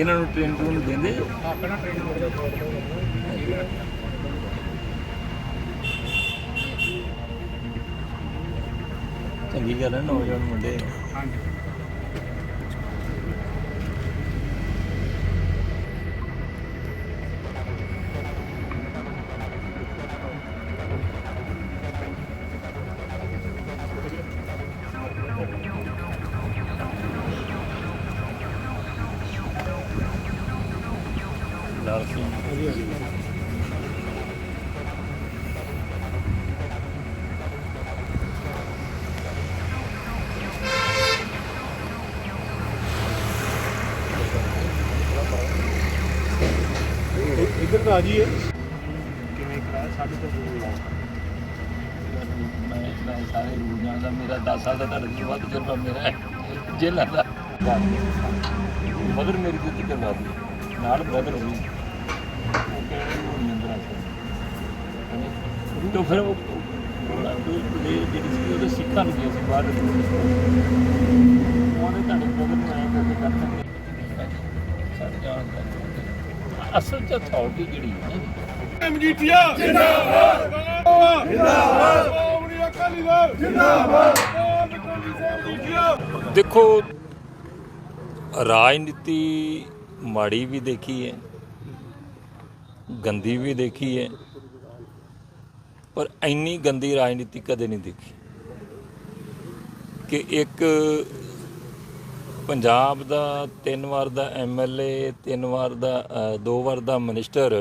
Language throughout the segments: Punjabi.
ਇਹਨਾਂ ਨੂੰ ਟ੍ਰੇਨ ਟੂਨ ਦਿੰਦੇ ਜੋ? ਚੰਗੀ ਗੱਲ ਹੈ ਨੌਜਵਾਨ ਮੁੰਡੇ ਹਾਂਜੀ ਲਾਲ ਸਿੰਘ ਇੱਧਰ ਤਾਂ ਆ ਕਿਵੇਂ ਕਰਾਇਆ? ਸਾਡੇ ਤੋਂ ਦੂਰ ਲਾਓ। ਮੈਂ ਇਤਨਾ ਸਾਰੇ ਰੂਲ ਜਾਣਦਾ, ਮੇਰਾ 10 ਸਾਲ ਦਾ ਤੁਹਾਡੇ ਵੱਧ ਤਜਰਬਾ ਮੇਰਾ। ਹੈ ਜੇਲ੍ਹਾਂ ਦਾ ਮਦਰ ਮੇਰੀ ਦਿੱਤੀ ਕਰਵਾ ਦੀ ਨਾਲ ਬ੍ਰਦਰ ਵੀ। ਉਹ ਕਹਿੰਦੇ ਉਹ ਨਿੰਦਰਾ ਸੀ ਤੋਂ ਫਿਰ ਉਹ ਉਹਨਾਂ ਦੇ ਜਿਹੜੀ ਸੀ, ਉਹਦੇ ਸਿੱਖਾਂ ਨੂੰ ਗਿਆ ਸੀ ਬਾਹਰ ਉਹਨੇ ਤੁਹਾਡੇ ਬ੍ਰਦਰ ਨੂੰ ਆਇਆ ਕਰਕੇ ਕਰ ਸਕਦੇ ਸਾਡੇ ਜਾਣ ਦਾ ਅਸਲ ਚ ਅਥਾਰਟੀ ਜਿਹੜੀ ਹੈ ਮਜੀਠੀਆ ਜਿੰਦਾਬਾਦ! ਜਿੰਦਾਬਾਦ! ਕੌਮੀ ਅਕਾਲੀ ਦਲ! ਜਿੰਦਾਬਾਦ! ਦੇਖੋ ਰਾਜਨੀਤੀ ਮਾੜੀ ਵੀ ਦੇਖੀ ਹੈ ਗੰਦੀ ਵੀ ਦੇਖੀ ਹੈ ਪਰ ਇੰਨੀ ਗੰਦੀ ਰਾਜਨੀਤੀ ਕਦੇ ਨਹੀਂ ਦੇਖੀ ਕਿ ਇੱਕ ਪੰਜਾਬ ਦਾ ਤਿੰਨ ਵਾਰ ਦਾ ਐਮਐਲਏ ਤਿੰਨ ਵਾਰ ਦਾ ਦੋ ਵਾਰ ਦਾ ਮਿਨਿਸਟਰ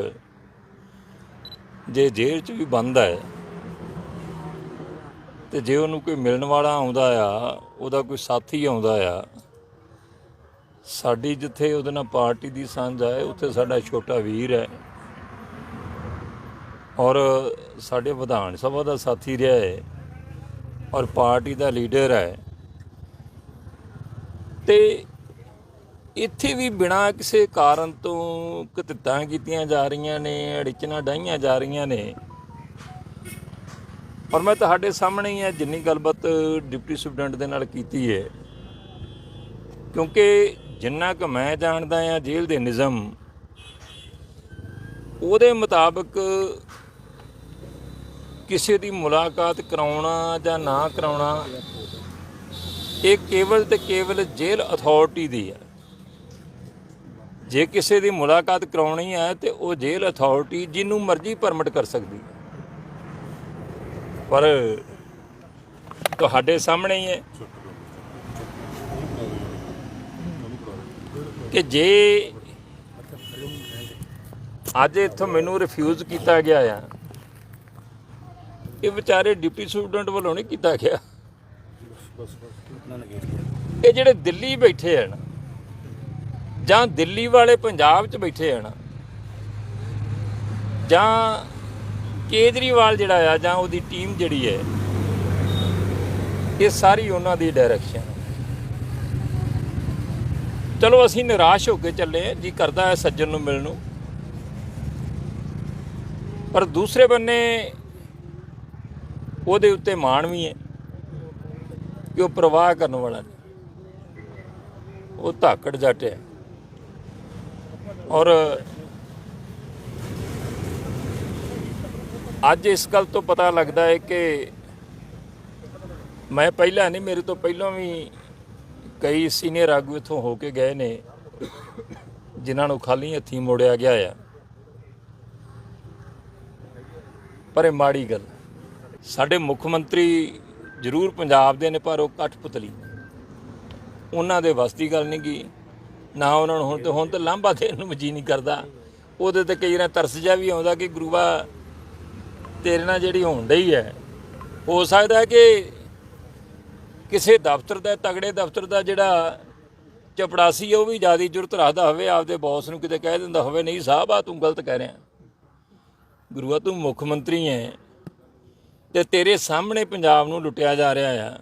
ਜੇ ਜੇਲ੍ਹ 'ਚ ਵੀ ਬੰਦ ਹੈ ਤੇ ਜੇ ਉਹਨੂੰ ਕੋਈ ਮਿਲਣ ਵਾਲਾ ਆਉਂਦਾ ਆ, ਉਹਦਾ ਕੋਈ ਸਾਥੀ ਆਉਂਦਾ ਆ, ਸਾਡੀ ਜਿੱਥੇ ਉਹਦੇ ਨਾਲ ਪਾਰਟੀ ਦੀ ਸਾਂਝ ਹੈ ਉੱਥੇ ਸਾਡਾ ਛੋਟਾ ਵੀਰ ਹੈ। ਔਰ ਸਾਡੇ ਵਿਧਾਨ ਸਭਾ ਦਾ ਸਾਥੀ ਰਿਹਾ ਹੈ। ਔਰ ਪਾਰਟੀ ਦਾ ਲੀਡਰ ਹੈ। ਤੇ ਇੱਥੇ ਵੀ ਬਿਨਾਂ ਕਿਸੇ ਕਾਰਨ ਤੋਂ ਕਤਿੱਤਾਂ ਕੀਤੀਆਂ ਜਾ ਰਹੀਆਂ ਨੇ, ਅੜਿਚਣਾ ਡਾਈਆਂ ਜਾ ਰਹੀਆਂ ਨੇ। ਪਰ ਮੈਂ ਤੁਹਾਡੇ ਸਾਹਮਣੇ ਹੀ ਹੈ ਜਿੰਨੀ ਗੱਲਬਾਤ ਡਿਪਟੀ ਸੁਪਰਡੈਂਟ ਦੇ ਨਾਲ ਕੀਤੀ ਹੈ। ਕਿਉਂਕਿ ਜਿੰਨਾ ਕੁ ਮੈਂ ਜਾਣਦਾ ਆ ਜੇਲ੍ਹ ਦੇ ਨਿਜ਼ਮ, ਉਹਦੇ ਮੁਤਾਬਕ ਕਿਸੇ ਦੀ ਮੁਲਾਕਾਤ ਕਰਾਉਣਾ ਜਾਂ ਨਾ ਕਰਾਉਣਾ ਇਹ ਕੇਵਲ ਤੇ ਕੇਵਲ ਜੇਲ੍ਹ ਅਥਾਰਟੀ ਦੀ ਹੈ। ਜੇ ਕਿਸੇ ਦੀ ਮੁਲਾਕਾਤ ਕਰਾਉਣੀ ਹੈ ਤੇ ਉਹ ਜੇਲ੍ਹ ਅਥਾਰਟੀ ਜਿਹਨੂੰ ਮਰਜ਼ੀ ਪਰਮਿਟ ਕਰ ਸਕਦੀ ਹੈ। ਪਰ ਤੁਹਾਡੇ ਸਾਹਮਣੇ ਹੀ ਹੈ ਕਿ ਜੇ ਅੱਜ ਇੱਥੋਂ ਮੈਨੂੰ ਰਿਫਿਊਜ਼ ਕੀਤਾ ਗਿਆ ਆ, ਇਹ ਵਿਚਾਰੇ ਡਿਪਟੀ ਸਟੂਡੈਂਟ ਵੱਲੋਂ ਨਹੀਂ ਕੀਤਾ ਗਿਆ। ਇਹ ਜਿਹੜੇ ਦਿੱਲੀ ਬੈਠੇ ਹਨ ਜਾਂ ਦਿੱਲੀ ਵਾਲੇ ਪੰਜਾਬ 'ਚ ਬੈਠੇ ਹਨ ਜਾਂ ਕੇਜਰੀਵਾਲ ਜਿਹੜਾ ਆ ਜਾਂ ਉਹਦੀ ਟੀਮ ਜਿਹੜੀ ਹੈ, ਇਹ ਸਾਰੀ ਉਹਨਾਂ ਦੀ ਡਾਇਰੈਕਸ਼ਨ ਚਲੋ ਅਸੀਂ ਨਿਰਾਸ਼ ਹੋ ਕੇ ਚੱਲੇ ਹਾਂ ਜੀ, ਕਰਦਾ ਹੈ ਸੱਜਣ ਨੂੰ ਮਿਲਣ ਨੂੰ। ਪਰ ਦੂਸਰੇ ਬੰਨੇ ਉਹਦੇ ਉੱਤੇ ਮਾਣ ਵੀ ਹੈ। ਕਿ ਉਹ ਪ੍ਰਵਾਹ ਕਰਨ ਵਾਲਾ ਨਹੀਂ। ਉਹ ਧਾਕੜ ਜੱਟ ਹੈ। ਔਰ ਅੱਜ ਇਸ ਗੱਲ ਤੋਂ ਪਤਾ ਲੱਗਦਾ ਹੈ ਕਿ ਮੈਂ ਪਹਿਲਾਂ ਨਹੀਂ, ਮੇਰੇ ਤੋਂ ਪਹਿਲਾਂ ਵੀ ਕਈ ਸੀਨੀਅਰ ਆਗੂ ਇੱਥੋਂ ਹੋ ਕੇ ਗਏ ਨੇ, ਜਿਨ੍ਹਾਂ ਨੂੰ ਖਾਲੀ ਹੱਥੀਂ ਮੋੜਿਆ ਗਿਆ ਆ। ਪਰ ਇਹ ਮਾੜੀ ਗੱਲ ਸਾਡੇ ਮੁੱਖ ਮੰਤਰੀ ਜ਼ਰੂਰ ਪੰਜਾਬ ਦੇ ਨੇ, ਪਰ ਉਹ ਕਠਪੁਤਲੀ ਉਹਨਾਂ ਦੇ ਵੱਸ ਗੱਲ ਨਹੀਂ ਗੀ ਨਾ ਉਹਨਾਂ ਨੂੰ ਹੁਣ ਤੇ ਹੁਣ ਤੇ ਲਾਂਭਾ ਦੇਣ ਨੂੰ ਮਜੀ ਨਹੀਂ ਕਰਦਾ। ਉਹਦੇ ਤੇ ਕਈ ਵਾਰ ਤਰਸ ਜਾ ਵੀ ਆਉਂਦਾ ਕਿ ਗੁਰੂਆ ਤੇਰੇ ਨਾਲ ਜਿਹੜੀ ਹੋਣ ਡਈ ਹੈ। ਹੋ ਸਕਦਾ ਕਿ ਕਿਸੇ ਦਫ਼ਤਰ ਦਾ, ਤਗੜੇ ਦਫ਼ਤਰ ਦਾ ਜਿਹੜਾ ਚਪੜਾਸੀ ਉਹ ਵੀ ਜ਼ਿਆਦਾ ਜ਼ਰੂਰਤ ਰੱਖਦਾ ਹੋਵੇ। ਆਪਦੇ ਬੌਸ ਨੂੰ ਕਿਤੇ ਕਹਿ ਦਿੰਦਾ ਹੋਵੇ, ਨਹੀਂ ਸਾਹਿਬ ਆ ਤੂੰ ਗਲਤ ਕਹਿ ਰਿਹਾ। ਗੁਰੂਆ ਤੂੰ ਮੁੱਖ ਮੰਤਰੀ ਹੈ। ਤੇ ਤੇਰੇ ਸਾਹਮਣੇ ਪੰਜਾਬ ਨੂੰ ਲੁੱਟਿਆ ਜਾ ਰਿਹਾ ਆ।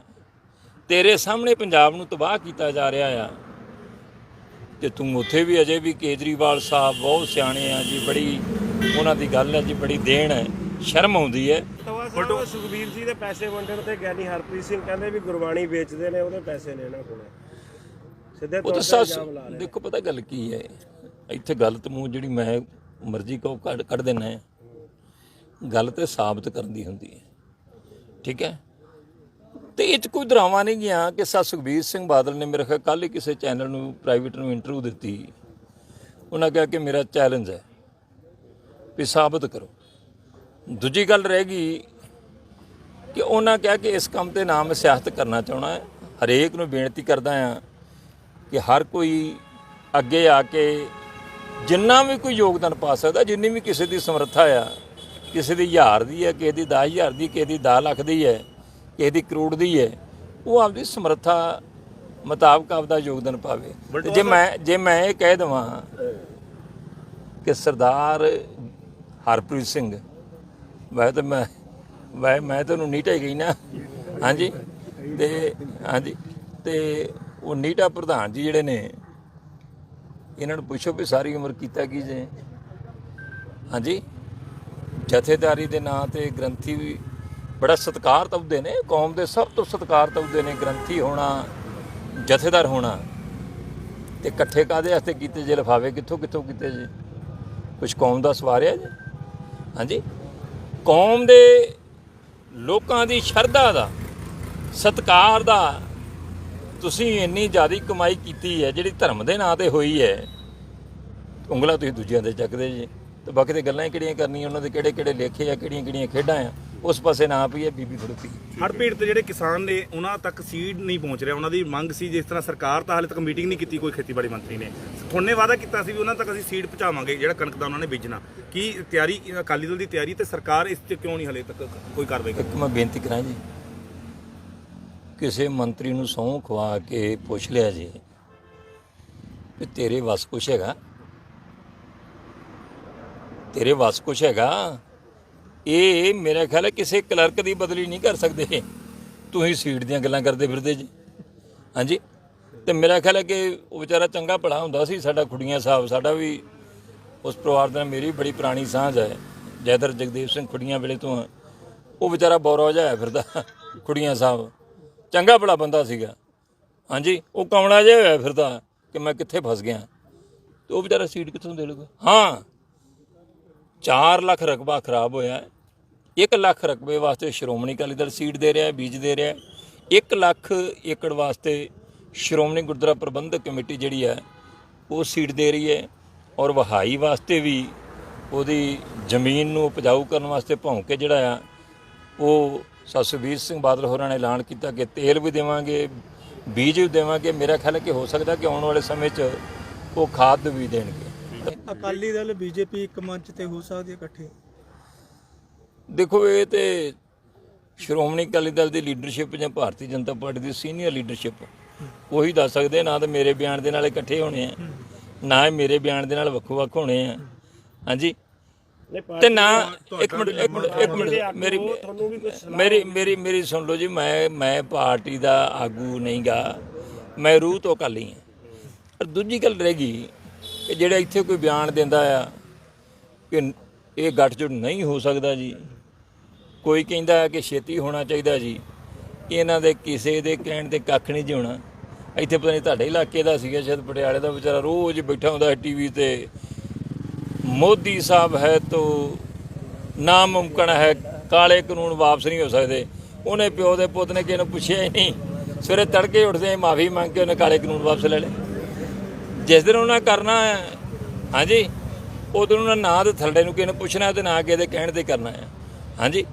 ਤੇਰੇ ਸਾਹਮਣੇ ਪੰਜਾਬ ਨੂੰ ਤਬਾਹ ਕੀਤਾ ਜਾ ਰਿਹਾ ਆ। ਤੇ ਤੂੰ ਉੱਥੇ ਵੀ ਅਜੇ ਵੀ ਕੇਜਰੀਵਾਲ ਸਾਹਿਬ ਬਹੁਤ ਸਿਆਣੇ ਆ ਜੀ ਬੜੀ ਉਹਨਾਂ ਦੀ ਗੱਲ ਹੈ ਜੀ ਬੜੀ ਦੇਣ ਹੈ ਸ਼ਰਮ ਆਉਂਦੀ ਹੈ। ਸਾਹਿਬ ਸੁਖਬੀਰ ਜੀ ਦੇ ਪੈਸੇ ਵੰਡਣ ਤੇ ਗਿਆਨੀ ਹਰਪ੍ਰੀਤ ਸਿੰਘ ਕਹਿੰਦੇ ਵੀ ਗੁਰਬਾਣੀ ਵੇਚਦੇ ਨੇ ਉਹਦੇ ਪੈਸੇ ਨੇ ਇਹਨਾਂ ਕੋਲ। ਸਿੱਧੇ ਉਹ ਤੌਰ ਤਾਂ ਦੇਖੋ ਪਤਾ ਗੱਲ ਕੀ ਹੈ ਇੱਥੇ ਗਲਤ ਮੂੰਹ ਜਿਹੜੀ ਮੈਂ ਮਰਜ਼ੀ ਕਹੋ ਕੱਢ ਕੱਢ ਦੇਣਾ ਹੈ ਗੱਲ ਤੇ ਸਾਬਤ ਕਰਨ ਦੀ ਹੁੰਦੀ ਹੈ। ਠੀਕ ਹੈ? ਤੇ ਇਹ 'ਚ ਕੋਈ ਡਰਾਮਾ ਨਹੀਂ ਗਿਆ ਕਿ ਸਾ ਸੁਖਬੀਰ ਸਿੰਘ ਬਾਦਲ ਨੇ ਮੇਰੇ ਖਿਆਲ ਕੱਲ ਹੀ ਕਿਸੇ ਚੈਨਲ ਨੂੰ ਪ੍ਰਾਈਵੇਟ ਨੂੰ ਇੰਟਰਵਿਊ ਦਿੱਤੀ। ਉਹਨਾਂ ਕਿਹਾ ਕਿ ਮੇਰਾ ਚੈਲੰਜ ਹੈ ਵੀ ਸਾਬਤ ਕਰੋ। ਦੂਜੀ ਗੱਲ ਰਹਿ ਗਈ ਕਿ ਉਹਨਾਂ ਕਿਹਾ ਕਿ ਇਸ ਕੰਮ ਤੇ ਨਾ ਮੈਂ ਸਿਆਸਤ ਕਰਨਾ ਚਾਹਣਾ ਹੈ। ਹਰੇਕ ਨੂੰ ਬੇਨਤੀ ਕਰਦਾ ਆ ਕਿ ਹਰ ਕੋਈ ਅੱਗੇ ਆ ਕੇ ਜਿੰਨਾ ਵੀ ਕੋਈ ਯੋਗਦਾਨ ਪਾ ਸਕਦਾ, ਜਿੰਨੀ ਵੀ ਕਿਸੇ ਦੀ ਸਮਰੱਥਾ ਆ ਕਿਸੇ ਦੀ ਹਜ਼ਾਰ ਦੀ ਹੈ ਕਿਸੇ ਦੀ 10000 ਦੀ ਕਿਸੇ ਦੀ 10 ਲੱਖ ਦੀ ਹੈ ਕਿਸੇ ਦੀ ਕਰੋੜ ਦੀ ਹੈ ਉਹ ਆਪਦੀ ਸਮਰੱਥਾ ਮੁਤਾਬਕ ਆਪਦਾ ਯੋਗਦਾਨ ਪਾਵੇ। ਤੇ ਜੇ ਮੈਂ ਜੇ ਮੈਂ ਇਹ ਕਹਿ ਦਵਾਂ ਕਿ ਸਰਦਾਰ ਹਰਪ੍ਰੀਤ ਸਿੰਘ ਮੈਂ ਤਾਂ ਮੈਂ ਮੈਂ ਮੈਂ ਤੁਹਾਨੂੰ ਨੀਟਾ ਹੀ ਗਈ ਨਾ। ਹਾਂਜੀ? ਤੇ ਹਾਂਜੀ। ਤੇ ਉਹ ਨੀਟਾ ਪ੍ਰਧਾਨ ਜੀ ਜਿਹੜੇ ਨੇ ਇਹਨਾਂ ਨੂੰ ਪੁੱਛੋ ਵੀ ਸਾਰੀ ਉਮਰ ਕੀਤਾ ਕੀ ਜੇ। ਹਾਂਜੀ? ਜਥੇਦਾਰੀ ਦੇ ਨਾਂ ਤੇ ਗ੍ਰੰਥੀ ਵੀ ਬੜਾ ਸਤਿਕਾਰ ਤਵਦੇ ਨੇ, ਕੌਮ ਦੇ ਸਭ ਤੋਂ ਸਤਿਕਾਰ ਤਵਦੇ ਨੇ ਗ੍ਰੰਥੀ ਹੋਣਾ, ਜਥੇਦਾਰ ਹੋਣਾ। ਤੇ ਇਕੱਠੇ ਕਾਦੇ ਵਾਸਤੇ ਕੀਤੇ ਜੇ ਲਫਾਵੇ ਕਿੱਥੋਂ ਕਿੱਥੋਂ ਕੀਤੇ ਜੀ? ਕੁਝ ਕੌਮ ਦਾ ਸਵਾਰਿਆ ਜੀ? ਹਾਂਜੀ। ਕੌਮ ਦੇ ਲੋਕਾਂ ਦੀ ਸ਼ਰਧਾ ਦਾ, ਸਤਕਾਰ ਦਾ ਤੁਸੀਂ ਇੰਨੀ ਜ਼ਿਆਦਾ ਕਮਾਈ ਕੀਤੀ ਹੈ, ਜਿਹੜੀ ਧਰਮ ਦੇ ਨਾਂ ਤੇ ਹੋਈ ਹੈ, ਉਂਗਲਾਂ ਤੁਸੀਂ ਦੂਜਿਆਂ ਦੇ ਚੱਕਦੇ ਜੀ। ਤੇ ਬਾਕੀ ਤੇ ਗੱਲਾਂ ਹੀ ਕਿਹੜੀਆਂ ਕਰਨੀਆਂ ਉਹਨਾਂ ਦੇ ਕਿਹੜੇ ਕਿਹੜੇ ਲੇਖੇ ਆ ਕਿਹੜੀਆਂ ਕਿਹੜੀਆਂ ਖੇਡਾਂ ਆ ਉਸ ਪਾਸੇ ਨਾ ਪਈਏ ਬੀਬੀ ਖੜੋਤੀ ਹੜ੍ਹ ਪੀੜਤ ਜਿਹੜੇ ਕਿਸਾਨ ਨੇ ਉਹਨਾਂ ਤੱਕ ਸੀਡ ਨਹੀਂ ਪਹੁੰਚ ਰਿਹਾ ਉਹਨਾਂ ਦੀ ਮੰਗ ਸੀ ਜਿਸ ਤਰ੍ਹਾਂ ਸਰਕਾਰ ਤਾਂ ਹਾਲੇ ਤੱਕ ਮੀਟਿੰਗ ਨਹੀਂ ਕੀਤੀ ਕੋਈ ਖੇਤੀਬਾੜੀ ਮੰਤਰੀ ਨੇ। ਥੋਨੇ ਵਾਅਦਾ ਕੀਤਾ ਸੀ ਵੀ ਉਹਨਾਂ ਤੱਕ ਅਸੀਂ ਸੀਡ ਪਹੁੰਚਾਵਾਂਗੇ ਜਿਹੜਾ ਕਣਕ ਦਾ ਉਹਨਾਂ ਨੇ ਬੀਜਣਾ। ਕੀ ਤਿਆਰੀ ਅਕਾਲੀ ਦਲ ਦੀ ਤਿਆਰੀ ਤੇ ਸਰਕਾਰ ਇਸ ਤੇ ਕਿਉਂ ਨਹੀਂ ਹਲੇ ਤੱਕ ਕੋਈ ਕਾਰਵਾਈ ਕਰ ਇੱਕ ਮੈਂ ਬੇਨਤੀ ਕਰਾਂ ਜੀ ਕਿਸੇ ਮੰਤਰੀ ਨੂੰ ਸਹੁੰ ਖਵਾ ਕੇ ਪੁੱਛ ਲਿਆ ਜੀ ਵੀ ਤੇਰੇ ਵੱਸ ਕੁਛ ਹੈਗਾ। ਤੇਰੇ ਵੱਸ ਕੁਛ ਹੈਗਾ? ਇਹ ਮੇਰਾ ਖਿਆਲ ਹੈ ਕਿਸੇ ਕਲਰਕ ਦੀ ਬਦਲੀ ਨਹੀਂ ਕਰ ਸਕਦੇ। ਤੁਸੀਂ ਸੀਟ ਦੀਆਂ ਗੱਲਾਂ ਕਰਦੇ ਫਿਰਦੇ ਜੀ। ਹਾਂਜੀ? ਤੇ ਮੇਰਾ ਖਿਆਲ ਹੈ ਕਿ ਉਹ ਵਿਚਾਰਾ ਚੰਗਾ ਭਲਾ ਹੁੰਦਾ ਸੀ, ਸਾਡਾ ਖੁੜੀਆਂ ਸਾਹਿਬ, ਸਾਡਾ ਵੀ ਉਸ ਪਰਿਵਾਰ ਦੇ ਨਾਲ ਮੇਰੀ ਬੜੀ ਪੁਰਾਣੀ ਸਾਂਝ ਹੈ। ਜੈਦਰ ਜਗਦੇਵ ਸਿੰਘ ਖੁੜੀਆਂ ਵੇਲੇ ਤੋਂ ਉਹ ਵਿਚਾਰਾ ਬੌਰਾ ਜਿਹਾ ਹੋਇਆ ਫਿਰਦਾ ਖੁੜੀਆਂ ਸਾਹਿਬ। ਚੰਗਾ ਭਲਾ ਬੰਦਾ ਸੀਗਾ। ਹਾਂਜੀ? ਉਹ ਕਮਲਾ ਜਿਹਾ ਹੋਇਆ ਫਿਰਦਾ ਕਿ ਮੈਂ ਕਿੱਥੇ ਫਸ ਗਿਆ। ਤੇ ਉਹ ਵਿਚਾਰਾ ਸੀਟ ਕਿੱਥੋਂ ਦੇ ਲੂਗਾ ਹਾਂ। 4 ਲੱਖ ਰਕਬਾ ਖਰਾਬ ਹੋਇਆ ਹੈ। 1 ਲੱਖ ਰਕਬੇ ਵਾਸਤੇ ਸ਼੍ਰੋਮਣੀ ਅਕਾਲੀ ਦਲ ਸੀਟ ਦੇ ਰਿਹਾ ਬੀਜ ਦੇ ਰਿਹਾ ਹੈ। 1 ਲੱਖ ਏਕੜ ਵਾਸਤੇ ਸ਼੍ਰੋਮਣੀ ਗੁਰਦੁਆਰਾ ਪ੍ਰਬੰਧਕ ਕਮੇਟੀ ਜਿਹੜੀ ਹੈ, ਉਹ ਸੀਟ ਦੇ ਰਹੀ ਹੈ ਔਰ ਵਹਾਈ ਵਾਸਤੇ ਵੀ ਉਹਦੀ ਜ਼ਮੀਨ ਨੂੰ ਉਪਜਾਊ ਕਰਨ ਵਾਸਤੇ ਭੌਂਕੇ ਜਿਹੜਾ ਆ, ਉਹ ਸਤਸਵੀਰ ਸਿੰਘ ਬਾਦਲ ਹੋਰਾਂ ਨੇ ਐਲਾਨ ਕੀਤਾ ਕਿ ਤੇਲ ਵੀ ਦੇਵਾਂਗੇ, ਬੀਜ ਵੀ ਦੇਵਾਂਗੇ। ਮੇਰਾ ਖਿਆਲ ਹੈ ਕਿ ਹੋ ਸਕਦਾ ਕਿ ਆਉਣ ਵਾਲੇ ਸਮੇਂ 'ਚ ਉਹ ਖਾਦ ਵੀ ਦੇਣਗੇ। ਅਕਾਲੀ ਦਲ ਬੀਜੇਪੀ ਇੱਕ ਮੰਚ ਤੇ ਹੋ ਸਕਦੀ ਹੈ ਇਕੱਠੇ। ਦੇਖੋ ਇਹ ਤੇ ਸ਼੍ਰੋਮਣੀ ਅਕਾਲੀ ਦਲ ਦੀ ਲੀਡਰਸ਼ਿਪ ਜਾਂ ਭਾਰਤੀ ਜਨਤਾ ਪਾਰਟੀ ਦੀ ਸੀਨੀਅਰ ਲੀਡਰਸ਼ਿਪ ਉਹੀ ਦੱਸ ਸਕਦੇ ਨਾ ਤਾਂ ਮੇਰੇ ਬਿਆਨ ਦੇ ਨਾਲ ਇਕੱਠੇ ਹੋਣੇ ਆ ਨਾ ਹੀ ਮੇਰੇ ਬਿਆਨ ਦੇ ਨਾਲ ਵੱਖੋ ਵੱਖ ਹੋਣੇ ਆ। ਹਾਂਜੀ? ਤੇ ਨਾ ਇੱਕ ਮਿੰਟ ਇੱਕ ਮਿੰਟ ਇੱਕ ਮਿੰਟ ਮੇਰੀ ਮੇਰੀ ਮੇਰੀ ਮੇਰੀ ਸੁਣ ਲਓ ਜੀ ਮੈਂ ਮੈਂ ਪਾਰਟੀ ਦਾ ਆਗੂ ਨਹੀਂਗਾ ਮੈਂ ਰੂਹ ਤੋਂ ਅਕਾਲੀ ਹਾਂ ਪਰ ਦੂਜੀ ਗੱਲ ਰਹਿ ਗਈ ਕਿ ਜਿਹੜਾ ਇੱਥੇ ਕੋਈ ਬਿਆਨ ਦਿੰਦਾ ਆ ਕਿ ਇਹ ਗੱਠਜੋੜ ਨਹੀਂ ਹੋ ਸਕਦਾ ਜੀ। ਕੋਈ ਕਹਿੰਦਾ ਹੈ ਕਿ ਛੇਤੀ ਹੋਣਾ ਚਾਹੀਦਾ ਜੀ। ਇਹਨਾਂ ਦੇ ਕਿਸੇ ਦੇ ਕਹਿਣ ਤੇ ਕੱਖ ਨਹੀਂ ਜਿਉਣਾ ਇੱਥੇ ਪਤਾ ਨਹੀਂ ਤੁਹਾਡੇ ਇਲਾਕੇ ਦਾ ਸੀਗਾ, ਸ਼ਾਇਦ ਪਟਿਆਲੇ ਦਾ ਵਿਚਾਰਾ ਰੋਜ਼ ਬੈਠਾ ਹੁੰਦਾ ਟੀਵੀ ਤੇ। ਮੋਦੀ ਸਾਹਿਬ ਹੈ ਤੋ ਨਾਮੁਮਕਨ ਹੈ, ਕਾਲੇ ਕਾਨੂੰਨ ਵਾਪਸ ਨਹੀਂ ਹੋ ਸਕਦੇ। ਉਹਨੇ ਪਿਓ ਦੇ ਪੁੱਤ ਨੇ ਕਿਸੇ ਨੂੰ ਪੁੱਛਿਆ ਹੀ ਨਹੀਂ। ਸਵੇਰੇ ਤੜਕੇ ਉੱਠਦੇ ਮਾਫੀ ਮੰਗ ਕੇ ਉਹਨੇ ਕਾਲੇ ਕਾਨੂੰਨ ਵਾਪਸ ਲੈ ਲਏ। ਜਿਸ ਦਿਨ ਉਹਨਾਂ ਕਰਨਾ ਹੈ, ਹਾਂਜੀ ਉਦੋਂ ਉਹਨਾਂ ਨਾ ਤੇ ਥੱਲੇ ਨੂੰ ਕਿਸੇ ਨੂੰ ਪੁੱਛਣਾ ਤੇ ਨਾ ਕਿਸੇ ਦੇ ਕਹਿਣ ਤੇ ਕਰਨਾ ਹੈ। ਹਾਂਜੀ,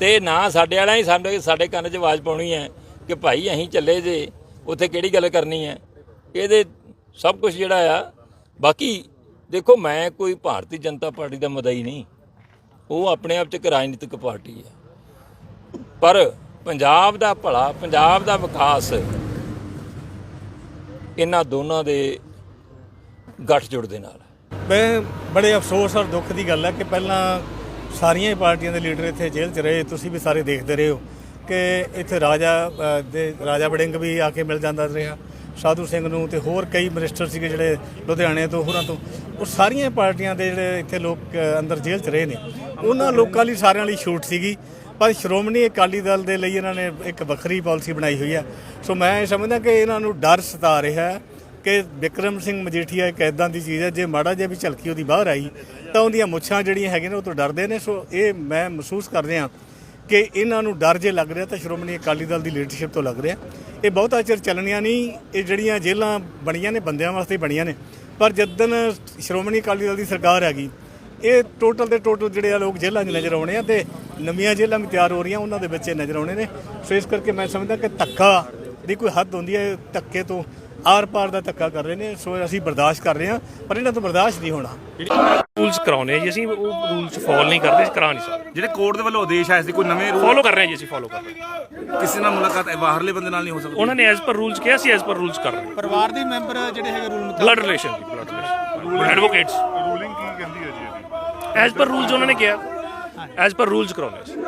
ਤੇ ਨਾ ਸਾਡੇ ਵਾਲਿਆਂ ਹੀ ਸਾਡੇ ਸਾਡੇ ਕੰਨ 'ਚ ਆਵਾਜ਼ ਪਾਉਣੀ ਹੈ ਕਿ ਭਾਈ ਅਸੀਂ ਚੱਲੇ ਜੇ, ਉੱਥੇ ਕਿਹੜੀ ਗੱਲ ਕਰਨੀ ਹੈ। ਇਹਦੇ ਸਭ ਕੁਝ ਜਿਹੜਾ ਆ, ਬਾਕੀ ਦੇਖੋ ਮੈਂ ਕੋਈ ਭਾਰਤੀ ਜਨਤਾ ਪਾਰਟੀ ਦਾ ਮਦਈ ਨਹੀਂ। ਉਹ ਆਪਣੇ ਆਪ 'ਚ ਇੱਕ ਰਾਜਨੀਤਿਕ ਪਾਰਟੀ ਹੈ। ਪਰ ਪੰਜਾਬ ਦਾ ਭਲਾ, ਪੰਜਾਬ ਦਾ ਵਿਕਾਸ, ਇਹਨਾਂ ਦੋਨਾਂ ਦੇ ਗੱਠਜੋੜ ਦੇ ਨਾਲ। ਮੈਂ ਬੜੇ ਅਫਸੋਸ ਔਰ ਦੁੱਖ ਦੀ ਗੱਲ ਹੈ ਕਿ ਪਹਿਲਾਂ ਸਾਰੀਆਂ ਹੀ ਪਾਰਟੀਆਂ ਦੇ ਲੀਡਰ ਇੱਥੇ ਜੇਲ੍ਹ 'ਚ ਰਹੇ, ਤੁਸੀਂ ਵੀ ਸਾਰੇ ਦੇਖਦੇ ਰਹੇ ਹੋ ਕਿ ਇੱਥੇ ਰਾਜਾ ਦੇ ਰਾਜਾ ਵੜਿੰਗ ਵੀ ਆ ਕੇ ਮਿਲ ਜਾਂਦਾ ਰਿਹਾ, ਸਾਧੂ ਸਿੰਘ ਨੂੰ ਤੇ ਹੋਰ ਕਈ ਮਿਨਿਸਟਰ ਸੀਗੇ ਜਿਹੜੇ ਲੁਧਿਆਣੇ ਤੋਂ, ਹੋਰਾਂ ਤੋਂ। ਉਹ ਸਾਰੀਆਂ ਪਾਰਟੀਆਂ ਦੇ ਜਿਹੜੇ ਇੱਥੇ ਲੋਕ ਅੰਦਰ ਜੇਲ੍ਹ 'ਚ ਰਹੇ ਨੇ। ਉਹਨਾਂ ਲੋਕਾਂ ਲਈ, ਸਾਰਿਆਂ ਲਈ ਛੂਟ ਸੀਗੀ। ਪਰ ਸ਼੍ਰੋਮਣੀ ਅਕਾਲੀ ਦਲ ਦੇ ਲਈ ਇਹਨਾਂ ਨੇ ਇੱਕ ਵੱਖਰੀ ਪਾਲਿਸੀ ਬਣਾਈ ਹੋਈ ਹੈ। ਸੋ ਮੈਂ ਇਹ ਸਮਝਦਾ ਕਿ ਇਹਨਾਂ ਨੂੰ ਡਰ ਸਤਾ ਰਿਹਾ ਹੈ। ਕਿ ਵਿਕਰਮ ਸਿੰਘ ਮਜੀਠੀਆ ਇੱਕ ਐਦਾਂ ਦੀ ਚੀਜ਼ ਹੈ, ਜੇ ਮਾੜਾ ਜਿਹਾ ਵੀ ਝਲਕੀ ਉਹਦੀ ਬਾਹਰ ਆਈ, ਤਾਂ ਉਹਦੀਆਂ ਮੁੱਛਾਂ ਜਿਹੜੀਆਂ ਹੈਗੀਆਂ ਨੇ ਉਹ ਤੋਂ ਡਰਦੇ ਨੇ। ਸੋ ਇਹ ਮੈਂ ਮਹਿਸੂਸ ਕਰ ਰਿਹਾ ਕਿ ਇਹਨਾਂ ਨੂੰ ਡਰ ਜੇ ਲੱਗ ਰਿਹਾ ਤਾਂ ਸ਼੍ਰੋਮਣੀ ਅਕਾਲੀ ਦਲ ਦੀ ਲੀਡਰਸ਼ਿਪ ਤੋਂ ਲੱਗ ਰਿਹਾ। ਇਹ ਬਹੁਤਾ ਚਿਰ ਚੱਲਣੀਆਂ ਨਹੀਂ, ਇਹ ਜਿਹੜੀਆਂ ਜੇਲ੍ਹਾਂ ਬਣੀਆਂ ਨੇ, ਬੰਦਿਆਂ ਵਾਸਤੇ ਬਣੀਆਂ ਨੇ। ਪਰ ਜਦਨ ਸ਼੍ਰੋਮਣੀ ਅਕਾਲੀ ਦਲ ਦੀ ਸਰਕਾਰ ਹੈਗੀ ਇਹ ਟੋਟਲ ਦੇ ਟੋਟਲ ਜਿਹੜੇ ਆ ਲੋਕ ਜੇਲ੍ਹਾਂ 'ਚ ਨਜ਼ਰ ਆਉਣੇ ਆ ਤੇ ਨਵੀਆਂ ਜੇਲ੍ਹਾਂ ਵੀ ਤਿਆਰ ਹੋ ਰਹੀਆਂ, ਉਹਨਾਂ ਦੇ ਵਿੱਚ ਨਜ਼ਰ ਆਉਣੇ ਨੇ। ਸੋ ਇਸ ਕਰਕੇ ਮੈਂ ਸਮਝਦਾ ਕਿ ਧੱਕਾ ਦੀ ਕੋਈ ਹੱਦ ਹੁੰਦੀ ਹੈ, ਧੱਕੇ ਤੋਂ ਆਰ ਪਾਰ ਦਾ ਧੱਕਾ ਕਰ ਰਹੇ ਨੇ ਸੋ ਅਸੀਂ ਬਰਦਾਸ਼ਤ ਕਰ ਰਹੇ ਹਾਂ ਪਰ ਇਹਨਾਂ ਤੋਂ ਬਰਦਾਸ਼ਤ ਨਹੀਂ ਹੋਣਾ। ਰੂਲਸ ਕਰਾਉਨੇ ਜੀ ਅਸੀਂ ਉਹ ਰੂਲਸ ਫੋਲੋ ਨਹੀਂ ਕਰਦੇ ਕਰਾ ਨਹੀਂ ਸਕਦੇ। ਜਿਹੜੇ ਕੋਰਟ ਦੇ ਵੱਲੋਂ ਆਦੇਸ਼ ਆਏ ਸੀ ਕੋਈ ਨਵੇਂ ਰੂਲ ਫੋਲੋ ਕਰ ਰਹੇ ਹਾਂ ਜੀ ਅਸੀਂ ਫੋਲੋ ਕਰ ਰਹੇ ਹਾਂ। ਕਿਸੇ ਨਾਲ ਮੁਲਾਕਾਤ ਬਾਹਰਲੇ ਬੰਦੇ ਨਾਲ ਨਹੀਂ ਹੋ ਸਕਦੀ। ਉਹਨਾਂ ਨੇ ਐਜ਼ ਪਰ ਰੂਲਸ ਕਿਹਾ ਸੀ ਐਜ਼ ਪਰ ਰੂਲਸ ਕਰ ਰਹੇ ਹਾਂ। ਪਰਿਵਾਰ ਦੇ ਮੈਂਬਰ ਜਿਹੜੇ ਹੈਗੇ ਰੂਲ ਬਲੱਡ ਰਿਲੇਸ਼ਨ ਜੀ ਬਲੱਡ ਰਿਲੇਸ਼ਨ ਐਡਵੋਕੇਟਸ ਰੂਲਿੰਗ ਕੀ ਕਹਿੰਦੀ ਹੈ ਜੀ ਇਹਦੀ? ਐਜ਼ ਪਰ ਰੂਲਸ ਉਹਨਾਂ ਨੇ ਕਿਹਾ। ਐਜ਼ ਪਰ ਰੂਲਸ ਕਰਾਉਨੇ ਸੀ